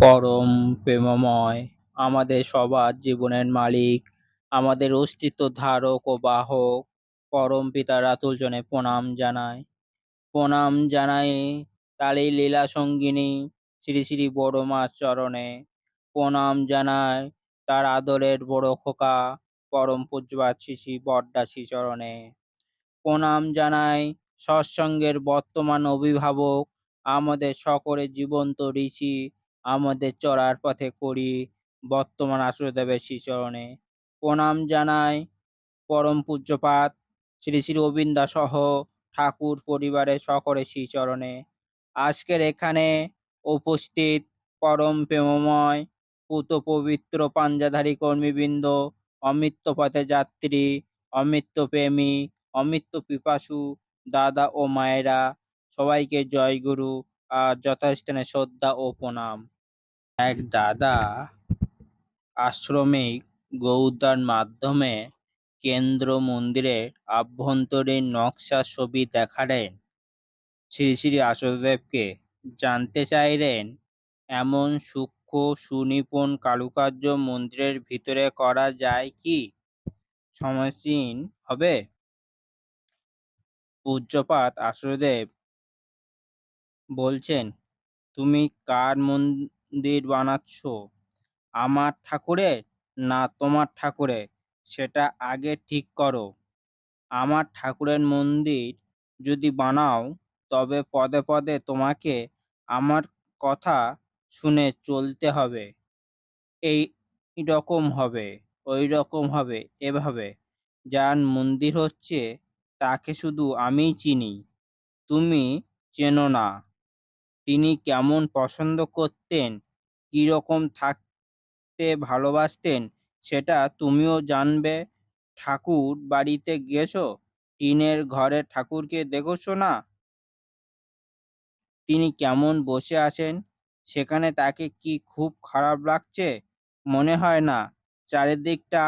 পরম প্রেমময়, আমাদের সবার জীবনের মালিক, আমাদের অস্তিত্ব ধারক ও বাহক, পরম পিতার আতুল জনে প্রণাম জানাই প্রণাম জানাই তালি লীলা সঙ্গিনী শ্রী শ্রী বড় মার চরণে। প্রণাম জানাই তার আদরের বড় খোকা, পরম পূজ্যবাদ শ্রী শ্রী বড্ডাসী চরণে। প্রণাম জানাই সৎসঙ্গের বর্তমান অভিভাবক, আমাদের সকলের জীবন্ত ঋষি আমাদের চলার পথে করি বর্তমান আশ্রয়দেবের শ্রীচরণে প্রণাম জানাই পরম পূজ্যপাত শ্রী শ্রী অবিন্দা সহ ঠাকুর পরিবারের সকলের শ্রীচরণে আজকের এখানে উপস্থিত পরম প্রেমময়, পুত পবিত্র পাঞ্জাধারী কর্মীবৃন্দ অমৃত্য পথে যাত্রী অমৃত্য প্রেমী অমৃত্য পিপাসু দাদা ও মায়েরা, সবাইকে জয় গুরু। আর যথাস্থানে শ্রদ্ধা ও প্রণাম। এক দাদা আশ্রমিক গৌদার মাধ্যমে কেন্দ্র মন্দিরের আভ্যন্তরীণ নকশা ছবি দেখালেন। শ্রী শ্রী আশুদেবকে জানতে চাইলেন, এমন সূক্ষ্ম সুনিপুণ কারুকার্য মন্দিরের ভিতরে করা যায় কি? সমীচীন হবে? পূজ্যপাত আশুদেব বলছেন, তুমি কার মন্দির বানাচ্ছ? আমার ঠাকুরের না তোমার ঠাকুরের? সেটা আগে ঠিক করো। আমার ঠাকুরের মন্দির যদি বানাও, তবে পদে পদে তোমাকে আমার কথা শুনে চলতে হবে। এই রকম হবে, ওই রকম হবে, এভাবে। যার মন্দির হচ্ছে, তাকে শুধু আমিই চিনি। তুমি চেনো না। তিনি কেমন পছন্দ করতেন? কীরকম থাকতে ভালোবাসতেন? সেটা তুমিও জানবে। ঠাকুর বাড়িতে গেছো? টিনের ঘরে ঠাকুরকে দেখেছ না? তিনি কেমন বসে আছেন? সেখানে তাকে কি খুব খারাপ লাগছে? মনে হয় না। চারিদিকটা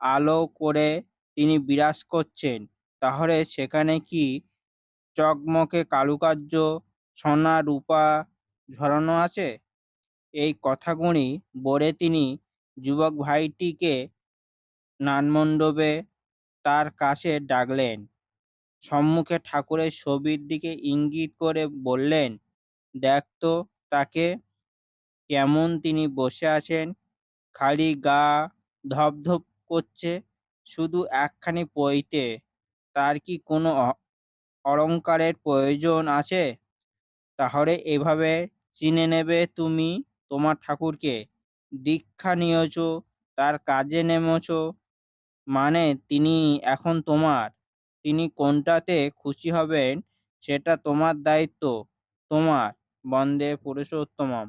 আলো করে তিনি বিরাজ করছেন। তাহলে সেখানে কি চকমকে কারুকার্য সোনা রূপা ঝরানো আছে? এই কথাগুলি বলে তিনি যুবক ভাইটিকে নানমণ্ডপে তার কাছে ডাকলেন। সম্মুখে ঠাকুরের ছবির দিকে ইঙ্গিত করে বললেন, দেখ তো তাকে কেমন তিনি বসে আছেন। খালি গা ধপধপ করছে, শুধু একখানি পইতে। তার কি কোনো অ- অলংকারের প্রয়োজন আছে? তাহলে এভাবে চিনে নেবে তুমি তোমার ঠাকুরকে। দীক্ষা নিয়েছ, তার কাজে নেমেছ মানে তিনি এখন তোমার। তিনি কোনটাতে খুশি হবেন সেটা তোমার দায়িত্ব, তোমার। বন্দে পুরুষোত্তমম।